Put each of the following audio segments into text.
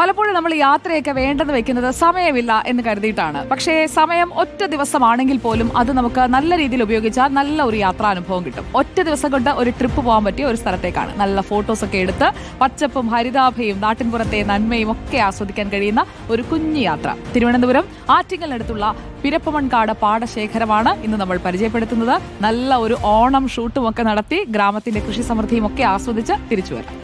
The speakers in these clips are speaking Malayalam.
പലപ്പോഴും നമ്മൾ യാത്രയൊക്കെ വേണ്ടെന്ന് വെക്കുന്നത് സമയമില്ല എന്ന് കരുതിയിട്ടാണ്. പക്ഷേ സമയം ഒറ്റ ദിവസമാണെങ്കിൽ പോലും അത് നമുക്ക് നല്ല രീതിയിൽ ഉപയോഗിച്ചാൽ നല്ല ഒരു യാത്രാനുഭവം കിട്ടും. ഒറ്റ ദിവസം കൊണ്ട് ഒരു ട്രിപ്പ് പോകാൻ പറ്റിയ ഒരു സ്ഥലത്തേക്കാണ്. നല്ല ഫോട്ടോസ് ഒക്കെ എടുത്ത് പച്ചപ്പും ഹരിതാഭയും നാട്ടിൻപുറത്തെ നന്മയും ഒക്കെ ആസ്വദിക്കാൻ കഴിയുന്ന ഒരു കുഞ്ഞു യാത്ര. തിരുവനന്തപുരം ആറ്റിങ്ങലിനടുത്തുള്ള പിരപ്പമൺകാട് പാടശേഖരമാണ് ഇന്ന് നമ്മൾ പരിചയപ്പെടുത്തുന്നത്. നല്ല ഒരു ഓണം ഷൂട്ടും ഒക്കെ നടത്തി ഗ്രാമത്തിന്റെ കൃഷി സമൃദ്ധിയും ഒക്കെ ആസ്വദിച്ച് തിരിച്ചു വരാം.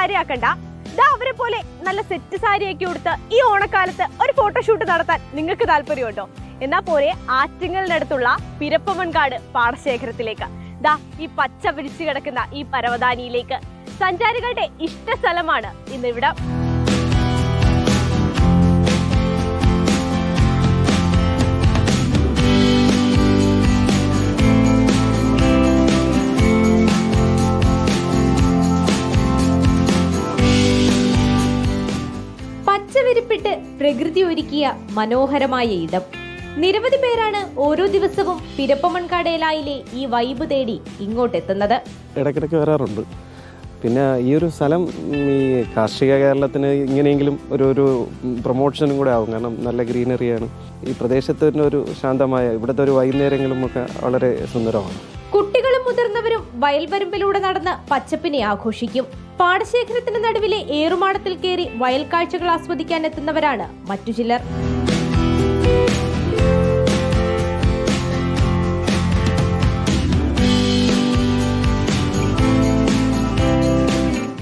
കാര്യമാക്കണ്ട ഇതാ അവരെ പോലെ നല്ല സെറ്റ് സാരിയൊക്കെ ഉടുത്ത് ഈ ഓണക്കാലത്ത് ഒരു ഫോട്ടോഷൂട്ട് നടത്താൻ നിങ്ങൾക്ക് താല്പര്യമുണ്ടോ? എന്നാ പോരെ ആറ്റിങ്ങലിനടുത്തുള്ള പിരപ്പമൺകാട് പാടശേഖരത്തിലേക്ക്. ദാ ഈ പച്ച പിടിച്ചു കിടക്കുന്ന ഈ പരവതാനിയിലേക്ക്. സഞ്ചാരികളുടെ ഇഷ്ട സ്ഥലമാണ് ഇന്ന് പച്ചവിരിപ്പിട്ട് പ്രകൃതി ഒരുക്കിയ മനോഹരമായ ഇടം. നിരവധി പേരാണ് ഓരോ ദിവസവും പിരപ്പമൺകടയിലായിലെ ഈ വൈബ് തേടി ഇങ്ങോട്ടെത്തുന്നത്. ഇടയ്ക്കിടയ്ക്ക് വരാറുണ്ട്. പിന്നെ ഈ ഒരു സ്ഥലം ഈ കാർഷിക കേരളത്തിന് ഇങ്ങനെയെങ്കിലും ഒരു ഒരു പ്രൊമോഷനും കൂടെ ആവും. കാരണം നല്ല ഗ്രീനറിയാണ്. ഈ പ്രദേശത്തിന്റെ ഒരു ശാന്തമായ ഇവിടുത്തെ ഒരു വൈകുന്നേരങ്ങളും ഒക്കെ വളരെ സുന്ദരമാണ്. വയൽവരമ്പിലൂടെ നടന്ന് പച്ചപ്പിനെ ആഘോഷിക്കും. പാടശേഖരത്തിന് നടുവിലെ ഏറുമാടത്തിൽ കയറി വയൽ കാഴ്ചകൾ ആസ്വദിക്കാൻ എത്തുന്നവരാണ് മറ്റു ചിലർ.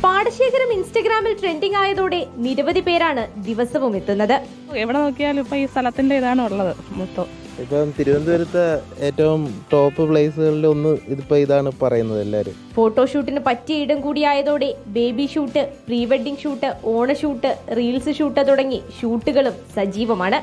പാടശേഖരം ഇൻസ്റ്റഗ്രാമിൽ ട്രെൻഡിംഗ് ആയതോടെ നിരവധി പേരാണ് ദിവസവും എത്തുന്നത്. എവിടെ നോക്കിയാലും ഇപ്പൊ ഈ സ്ഥലത്തിന്റെ ഇതാണ് ഉള്ളത് മൊത്തം. ഇപ്പം തിരുവനന്തപുരത്തെ ഏറ്റവും ടോപ്പ് പ്ലേസുകളിൽ ഒന്ന് ഇതിപ്പോ ഇതാണ് പറയുന്നത് എല്ലാവരും. ഫോട്ടോഷൂട്ടിന് പറ്റിയ ഇടം കൂടിയായതോടെ baby shoot pre wedding shoot Onam shoot reels shoot തുടങ്ങി ഷൂട്ടുകളും സജീവമാണ്.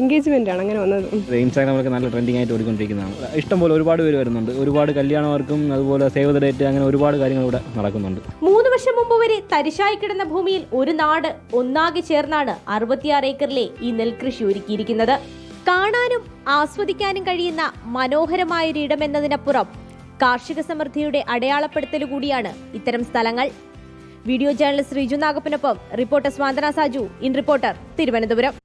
എൻഗേജ്മെന്റ് ആണ് അങ്ങനെ വന്നത്. ഇൻസ്റ്റാഗ്രാമിലൊക്കെ നല്ല ട്രെൻഡിങ് ആയിട്ട് ഓടിക്കൊണ്ടിരിക്കുന്നതാണ്. ഇഷ്ടംപോലെ ഒരുപാട് പേര് വരുന്നുണ്ട്. ഒരുപാട് കല്യാണവർക്കും അതുപോലെ സേവ് ദ ഡേറ്റ് അങ്ങനെ ഒരുപാട് കാര്യങ്ങൾ ഇവിടെ നടക്കുന്നുണ്ട്. മൂന്ന് വർഷം മുമ്പ് വരെ തരിശായി കിടന്ന ഭൂമിയിൽ ഒരു നാട് ഒന്നാകെ ചേർന്നാണ് അറുപത്തിയാറ് ഏക്കറിലെ ഈ നെൽകൃഷി ഒരുക്കിയിരിക്കുന്നത്. കാണാനും ആസ്വദിക്കാനും കഴിയുന്ന മനോഹരമായൊരിടമെന്നതിനപ്പുറം കാർഷിക സമൃദ്ധിയുടെ അടയാളപ്പെടുത്തൽ കൂടിയാണ് ഇത്തരം സ്ഥലങ്ങൾ. വീഡിയോ ജേർണലിസ്റ്റ് റിജു നാഗപ്പനൊപ്പം reporter Swanthana Saju in reporter Thiruvananthapuram.